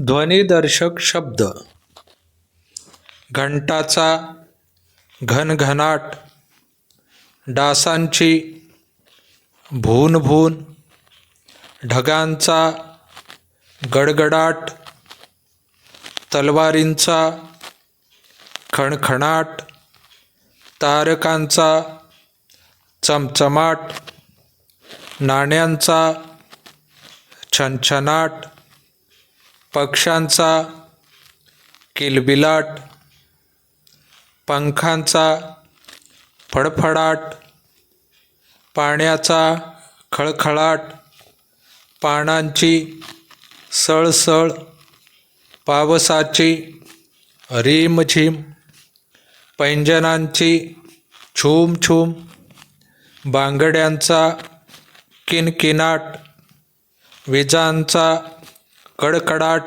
ध्वनिदर्शक शब्द. घंटाचा घनघनाट. डासांची भूनभून. ढगांचा गडगडाट. तलवारींचा खणखणाट. तारकांचा चमचमाट. नाण्यांचा छनछनाट. पक्ष्यांचा किलबिलाट पंखांचा फडफडाट पाण्याचा खळखळाट पानांची सळसळ पावसाची रिमझिम पैंजणांची छूमछूम बांगड्यांचा किनकिनाट विजांचा कडकडाट